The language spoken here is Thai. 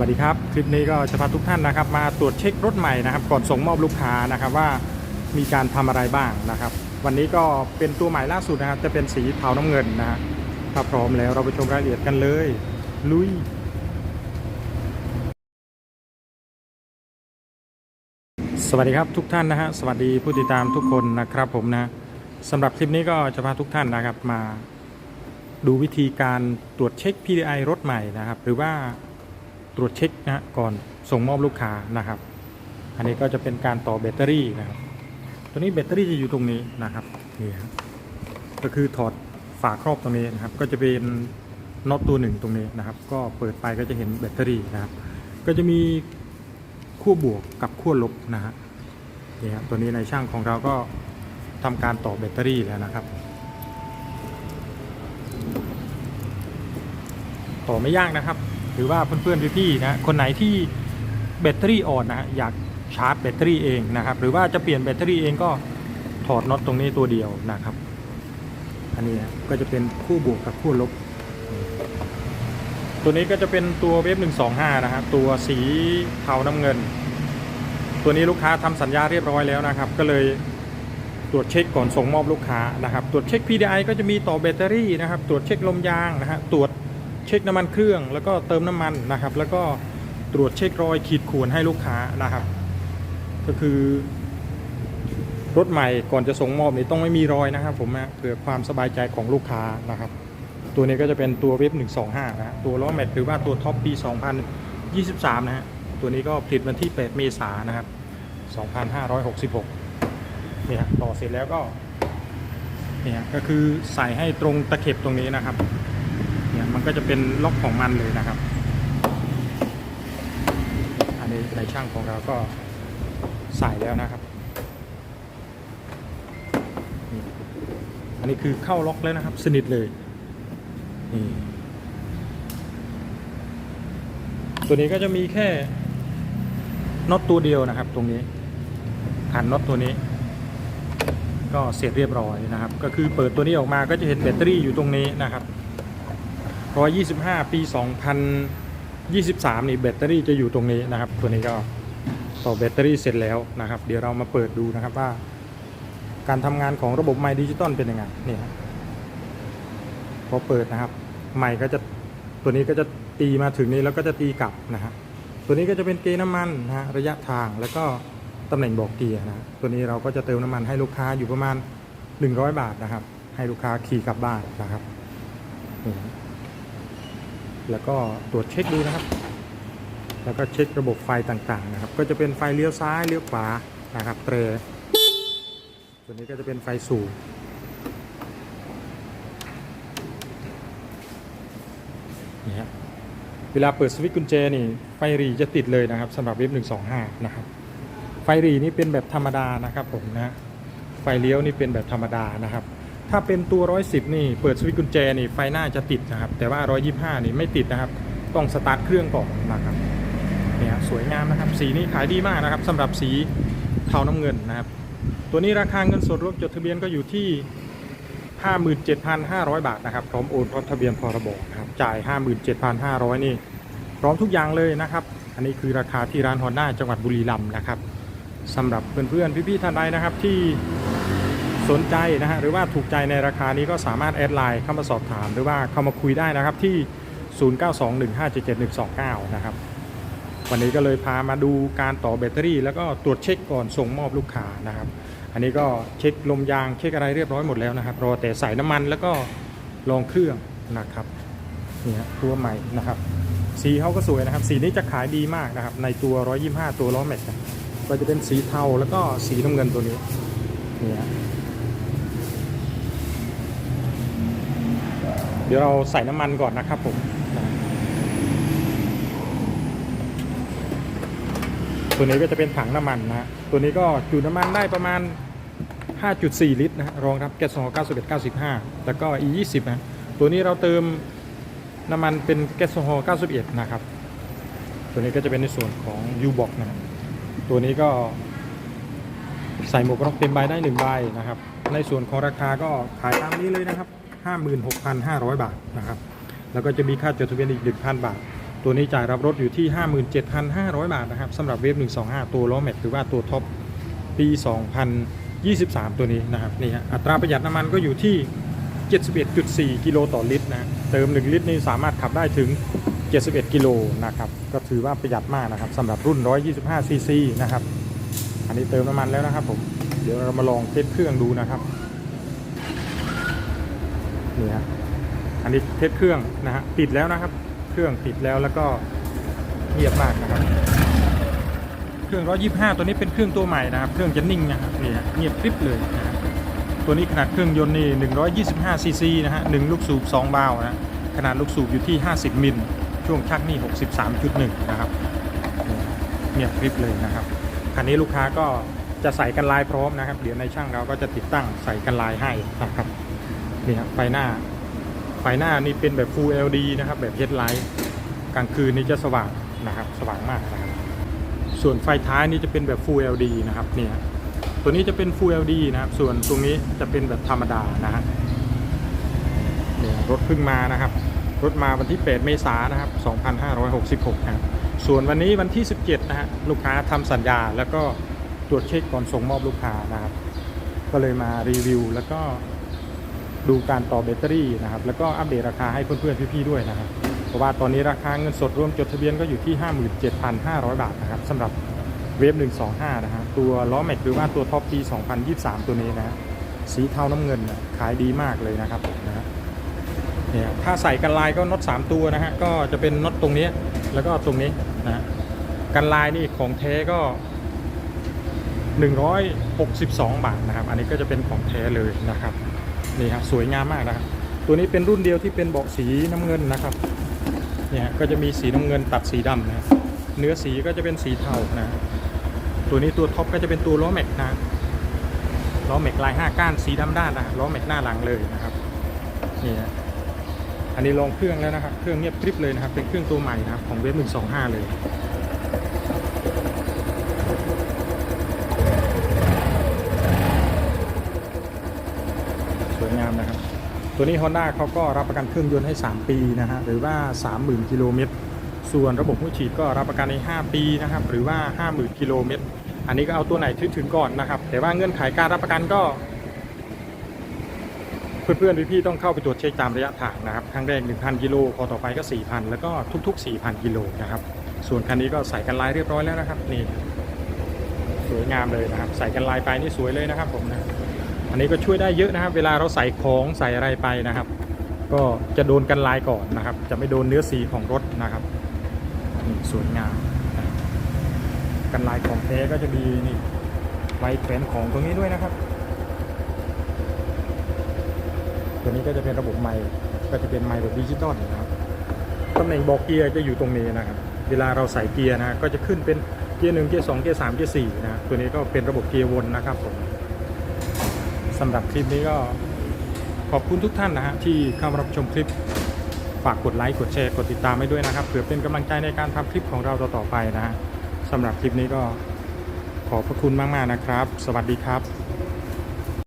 วัสดีครับ คลิปนี้ก็จะพาทุกท่านนะครับ มาตรวจเช็ครถใหม่นะครับ ก่อนส่งมอบลูกค้านะครับว่ามีการทำอะไรบ้างนะครับ วันนี้ก็เป็นตัวใหม่ล่าสุดนะครับ จะเป็นสีเทาน้ำเงินนะฮะถ้าพร้อมแล้วเราไปชมรายละเอียดกันเลย ลุยสวัสดีครับทุกท่านนะฮะสวัสดีผู้ติดตามทุกคนนะครับผมนะสำหรับคลิปนี้ก็จะพาทุกท่านนะครับมาดูวิธีการตรวจเช็ค PDI รถใหม่นะครับ หรือว่า ตรวจเช็คนะก่อนส่งมอบลูกค้านะครับ อันนี้ก็จะเป็นการต่อแบตเตอรี่นะครับ ตัวนี้แบตเตอรี่จะอยู่ตรงนี้นะครับนี่ครับก็คือถอดฝาครอบตรงนี้นะครับ ก็จะเป็นน็อตตัวหนึ่งตรงนี้นะครับ ก็เปิดไปก็จะเห็นแบตเตอรี่นะครับ ก็จะมีขั้วบวกกับขั้วลบนะฮะนี่ครับตัวนี้ในช่างของเราก็ทำการต่อแบตเตอรี่แล้วนะครับ ต่อไม่ยากนะครับ หรือว่าเพื่อนๆพี่ๆนะคนไหนที่แบตเตอรี่อ่อนนะฮะอยากชาร์จแบตเตอรี่เองนะครับ หรือว่าจะเปลี่ยนแบตเตอรี่เองก็ถอดน็อตตรงนี้ตัวเดียวนะครับ อันนี้ก็จะเป็นคู่บวกกับคู่ลบ ตัวนี้ก็จะเป็นตัวเวฟ125นะฮะตัวสีเทาน้ำเงิน ตัวนี้ลูกค้าทำสัญญาเรียบร้อยแล้วนะครับ ก็เลยตรวจเช็คก่อนส่งมอบลูกค้านะครับ ตรวจเช็ค PDI ก็จะมีต่อแบตเตอรี่นะครับ ตรวจเช็คลมยางนะฮะตรวจ เช็คน้ำมันเครื่อง แล้วก็เติมน้ำมันนะครับ แล้วก็ตรวจเช็ครอยขีดข่วนให้ลูกค้านะครับ ก็คือรถใหม่ก่อนจะส่งมอบนี่ต้องไม่มีรอยนะครับ ผมนะเพื่อความสบายใจของลูกค้านะครับ ตัวนี้ก็จะเป็นตัวเว็บ125 นะฮะตัวล้อแม็กหรือว่าตัวท็อปปี 2023 นะฮะตัวนี้ก็ผลิตวันที่ 8 เมษายนนะครับ 2566นี่ฮะต่อเสร็จแล้วก็นี่ฮะก็คือใส่ให้ตรงตะเข็บตรงนี้นะครับ เนี่ยมันก็จะเป็นล็อกของมันเลยนะครับ อันนี้ในช่างของเราก็ใส่แล้วนะครับ อันนี้คือเข้าล็อกแล้วนะครับ สนิทเลยนี่ตัวนี้ก็จะมีแค่น็อตตัวเดียวนะครับ ตรงนี้ขันน็อตตัวนี้ ก็เสร็จเรียบร้อยนะครับ ก็คือเปิดตัวนี้ออกมาก็จะเห็นแบตเตอรี่อยู่ตรงนี้นะครับ 125 ปี 2023 นี่แบตเตอรี่จะอยู่ตรงนี้นะครับ ตัวนี้ก็ต่อแบตเตอรี่เสร็จแล้วนะครับ เดี๋ยวเรามาเปิดดูนะครับว่า การทำงานของระบบไมดิจิตอลเป็นยังไงนี่ครับพอเปิดนะครับ ไมค์ก็จะตัวนี้ก็จะตีมาถึงนี้แล้วก็จะตีกลับนะฮะตัวนี้ก็จะเป็นเกณฑ์น้ำมันนะฮะระยะทางแล้วก็ตำแหน่งบอกเกียร์นะตัวนี้เราก็จะเติมน้ำมันให้ลูกค้าอยู่ประมาณ 100 บาทนะครับ ให้ลูกค้าขี่กลับบ้านนะครับ แล้วก็ตรวจเช็คดูนะครับ แล้วก็เช็คระบบไฟต่างๆนะครับ ก็จะเป็นไฟเลี้ยวซ้ายเลี้ยวขวานะครับเตรตัวนี้ก็จะเป็นไฟสูงนี่ฮะเวลาเปิดสวิตช์กุญแจนี่ไฟรีจะติดเลยนะครับสำหรับเว็บ125 นะครับ ไฟรีนี่เป็นแบบธรรมดานะครับผมนะไฟเลี้ยวนี่เป็นแบบธรรมดานะครับ ถ้าเป็นตัว 110 นี่ เปิดสวิตช์กุญแจนี่ไฟหน้าจะติดนะครับ แต่ว่า 125 นี่ไม่ติดนะครับ ต้องสตาร์ทเครื่องก่อนนะครับเนี่ยสวยงามนะครับ สีนี้ขายดีมากนะครับสำหรับสีเทาน้ำเงินนะครับ ตัวนี้ราคาเงินสดรถจดทะเบียนก็อยู่ที่ 57,500 บาทนะครับ พร้อมโอนพร้อมทะเบียนพรบนะครับ จ่าย 57,500 นี่ พร้อมทุกอย่างเลยนะครับ อันนี้คือราคาที่ร้านฮอนด้าจังหวัดบุรีรัมย์นะครับสำหรับเพื่อนๆพี่ๆท่านใดนะครับที่ สนใจนะฮะหรือว่าถูกใจในราคานี้ก็สามารถแอดไลน์เข้ามาสอบถาม หรือว่าเข้ามาคุยได้นะครับที่ 0921577129 นะครับ วันนี้ก็เลยพามาดูการต่อแบตเตอรี่ แล้วก็ตรวจเช็คก่อนส่งมอบลูกค้านะครับ อันนี้ก็เช็คลมยางเช็คอะไรเรียบร้อยหมดแล้วนะครับรอแต่ใส่น้ำมันแล้วก็ลองเครื่องนะครับนี่ฮะตัวใหม่นะครับสีเขาก็สวยนะครับ สีนี้จะขายดีมากนะครับ ในตัว 125 ตัวล้อแม็กซ์นะก็จะเป็นสีเทาแล้วก็สีน้ำเงินตัวนี้นี่ฮ เดี๋ยวเราใส่น้ำมันก่อนนะครับผมตัวนี้ก็จะเป็นถังน้ำมันนะตัวนี้ก็จุน้ำมันได้ประมาณ 5.4 ลิตรนะรองรับแก๊สโซฮอล์91 95 แล้วก็ E 20 นะตัวนี้เราเติมน้ำมันเป็นแก๊สโซฮอล์91 นะครับ ตัวนี้ก็จะเป็นในส่วนของ U box นะตัวนี้ก็ใส่หมวกกน็อกเต็มใบได้1ใบนะครับ ในส่วนของราคาก็ขายตามนี้เลยนะครับ 56,500 บาทนะครับแล้วก็จะมีค่าจดทะเบียนอีก 1,000 บาท ตัวนี้จ่ายรับรถอยู่ที่ 57,500 บาทนะครับสำหรับเวฟ125 ตัวล้อแม็กหรือว่าตัวท็อปปี 2023 ตัวนี้นะครับนี่ฮะอัตราประหยัดน้ำมันก็อยู่ที่ 71.4 กิโลต่อลิตรนะเติม 1 ลิตรนี่สามารถขับได้ถึง 71 กิโลนะครับก็ถือว่าประหยัดมากนะครับสำหรับรุ่น 125ซีซีนะครับอันนี้เติมน้ำมันแล้วนะครับผมเดี๋ยวเรามาลองเทสเครื่องดูนะครับ นี่ฮะอันนี้เทสเครื่องนะฮะติดแล้วนะครับ เครื่องติดแล้วแล้วก็เงียบมากนะครับ เครื่อง125ตัวนี้เป็นเครื่องตัวใหม่นะครับ เครื่องจะนิ่งนะครับนี่ฮะเงียบกริบเลยนะฮะตัวนี้ขนาดเครื่องยนต์นี่125ซีซีนะฮะหนึ่งลูกสูบ2บาล์วนะขนาดลูกสูบอยู่ที่50มิลช่วงชักนี่63.1นะครับนี่ฮะเงียบกริบเลยนะครับคันนี้ลูกค้าก็จะใส่กันลายพร้อมนะครับ เดี๋ยวในช่างเราก็จะติดตั้งใส่กันลายให้นะครับ นี่ครับไฟหน้า ไฟหน้านี่เป็นแบบ Full LED นะครับ แบบ Headlight กลางคืนนี่จะสว่างนะครับ สว่างมากนะครับ ส่วนไฟท้ายนี่จะเป็นแบบ Full LED นะครับเนี่ยตัวนี้จะเป็น Full LED นะครับ ส่วนตรงนี้จะเป็นแบบธรรมดานะฮะเนี่ยรถเพิ่งมานะครับ รถมาวันที่ 8 เมษายนนะครับ 2566 นะครับ ส่วนวันนี้วันที่ 17 นะฮะลูกค้าทำสัญญาแล้วก็ตรวจเช็คก่อนส่งมอบลูกค้านะครับ ก็เลยมารีวิวแล้วก็ ดูการต่อแบตเตอรี่นะครับ แล้วก็อัปเดตราคาให้เพื่อนๆพี่ๆด้วยนะครับ เพราะว่าตอนนี้ราคาเงินสดรวมจดทะเบียนก็อยู่ที่ 57,500 บาทนะครับสำหรับเวฟ125 นะฮะตัวล้อแม็กหรือว่าตัวท็อปปี 2023 ตัวนี้นะสีเทาน้ำเงินนะขายดีมากเลยนะครับนะฮะเนี่ยถ้าใส่กันลายก็น็อต3ตัวนะฮะก็จะเป็นน็อตตรงนี้แล้วก็ตรงนี้นะฮะกันลายนี่ของแท้ก็ 162 บาทนะครับ อันนี้ก็จะเป็นของแท้เลยนะครับ นี่ครับสวยงามมากนะครับ ตัวนี้เป็นรุ่นเดียวที่เป็นเบาะสีน้ำเงินนะครับเนี่ยก็จะมีสีน้ำเงินตัดสีดำนะเนื้อสีก็จะเป็นสีเทานะตัวนี้ตัวท็อปก็จะเป็นตัวล้อแม็กนะล้อแม็กลายห้าก้านสีดำด้านนะล้อแม็กหน้าหลังเลยนะครับนี่ฮะอันนี้ลองเครื่องแล้วนะครับ เครื่องเงียบกริบเลยนะครับ เป็นเครื่องตัวใหม่นะครับของเวฟหนึ่งสองห้าเลย สวยงามนะครับ ตัวนี้ Honda เขาก็รับประกันเครื่องยนต์ให้ 3 ปีนะฮะหรือว่า 30,000 กิโลเมตร ส่วนระบบหัวฉีดก็รับประกันใน 5 ปีนะครับหรือว่า 50,000 กิโลเมตร อันนี้ก็เอาตัวไหนถึงถึงก่อนนะครับ แต่ว่าเงื่อนไขการรับประกันก็ เพื่อนๆพี่ๆต้องเข้าไปตรวจเช็คตามระยะทางนะครับครั้งแรก 1,000 กิโลพอต่อไปก็ 4,000 แล้วก็ทุก ๆ 4,000 กิโลนะครับส่วนคันนี้ก็ใส่กันลายเรียบร้อยแล้วนะครับนี่สวยงามเลยนะครับ ใส่กันลายไปนี่สวยเลยนะครับผมนะ อันนี้ก็ช่วยได้เยอะนะครับ เวลาเราใส่ของใส่อะไรไปนะครับ ก็จะโดนกันลายก่อนนะครับ จะไม่โดนเนื้อสีของรถนะครับนี่สวยงามกันลายของแท้ก็จะมีนี่ไว้แขวนของตรงนี้ด้วยนะครับ ตัวนี้ก็จะเป็นระบบไมค์ก็จะเป็นไมค์แบบดิจิตอลนะครับตำแหน่งบอกเกียร์จะอยู่ตรงนี้นะครับ เวลาเราใส่เกียร์นะก็จะขึ้นเป็นเกียร์หนึ่งเกียร์สองเกียร์สามเกียร์สี่นะตัวนี้ก็เป็นระบบเกียร์วนนะครับผม สำหรับคลิปนี้ก็ขอบคุณทุกท่านนะฮะที่เข้ามารับชมคลิปฝากกดไลค์กดแชร์กดติดตามให้ด้วยนะครับเพื่อเป็นกำลังใจในการทำคลิปของเราต่อๆไปนะฮะสำหรับคลิปนี้ก็ขอบพระคุณมากๆนะครับ สวัสดีครับ